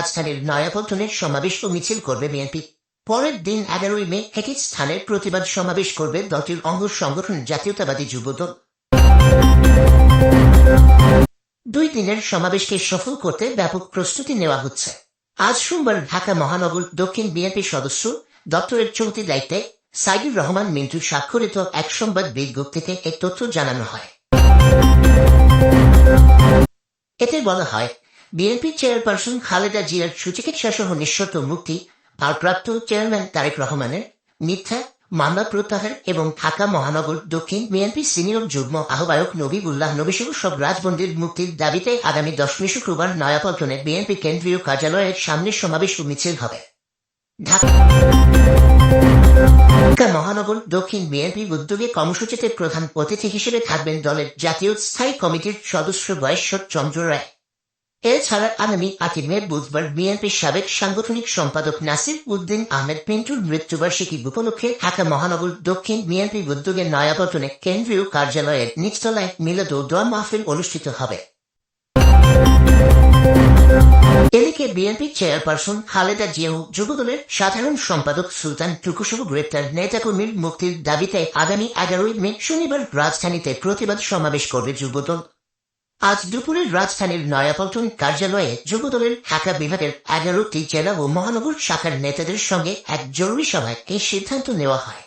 রাজধানীর নয়াপল্টনে সমাবেশ ও মিছিল করবে বিএনপি। পরের দিন এগারোই মে একই স্থানে প্রতিবাদ সমাবেশ করবে দলটির অঙ্গ সংগঠন জাতীয়তাবাদী যুবদল। দুই দিনের সমাবেশকে সফল করতে ব্যাপক প্রস্তুতি নেওয়া হচ্ছে। আজ সোমবার ঢাকা মহানগর দক্ষিণ বিএনপি সদস্য দপ্তরের চলতি দায়িত্বে সাইদুর রহমান মিন্টু স্বাক্ষরিত এক সংবাদ বিজ্ঞপ্তিতে এই তথ্য জানানো হয়। এতে বলা হয় বিএনপি চেয়ারপারসন খালেদা জিয়ার সুচিকিৎসা সহ নিঃশর্ত মুক্তি, ভারপ্রাপ্ত চেয়ারম্যান তারেক রহমানের মিথ্যা মামলা প্রত্যাহার এবং ঢাকা মহানগর দক্ষিণ বিএনপি সিনিয়র যুগ্ম আহ্বায়ক নবিবুল্লাহ নবিসহ সব রাজবন্দির মুক্তির দাবিতে আগামী দশমী শুক্রবার নয়াপল্টনে বিএনপি কেন্দ্রীয় কার্যালয়ের সামনে সমাবেশ ও মিছিল হবে। ঢাকা মহানগর দক্ষিণ বিএনপি উদ্যোগে কর্মসূচিতে প্রধান অতিথি হিসেবে থাকবেন দলের জাতীয় স্থায়ী কমিটির সদস্য বয়েশ্বর চন্দ্র রায়। এছাড়া আগামী আটই মে বুধবার বিএনপির সাবেক সাংগঠনিক সম্পাদক নাসির উদ্দিন আহমেদ পিন্টুর মৃত্যুবার্ষিকী উপলক্ষে ঢাকা মহানগর দক্ষিণ বিএনপি উদ্যোগে নয়াপল্টনে কেন্দ্রীয় কার্যালয়ের নিচতলায় মিলাদ ও দোয়া মাহফিল অনুষ্ঠিত হবে। এদিকে বিএনপি চেয়ারপারসন খালেদা জিয়াও যুবদলের সাধারণ সম্পাদক সুলতান টুকুসহ গ্রেপ্তার নেতাকর্মীর মুক্তির দাবিতে আগামী এগারোই মে শনিবার রাজধানীতে প্রতিবাদ সমাবেশ করবে যুবদল। আজ দুপুরের রাজধানীর নয়াপল্টন কার্যালয়ে যুবদলের ঢাকা বিভাগের এগারোটি জেলা ও মহানগর শাখার নেতাদের সঙ্গে এক জরুরি সভায় এই সিদ্ধান্ত নেওয়া হয়।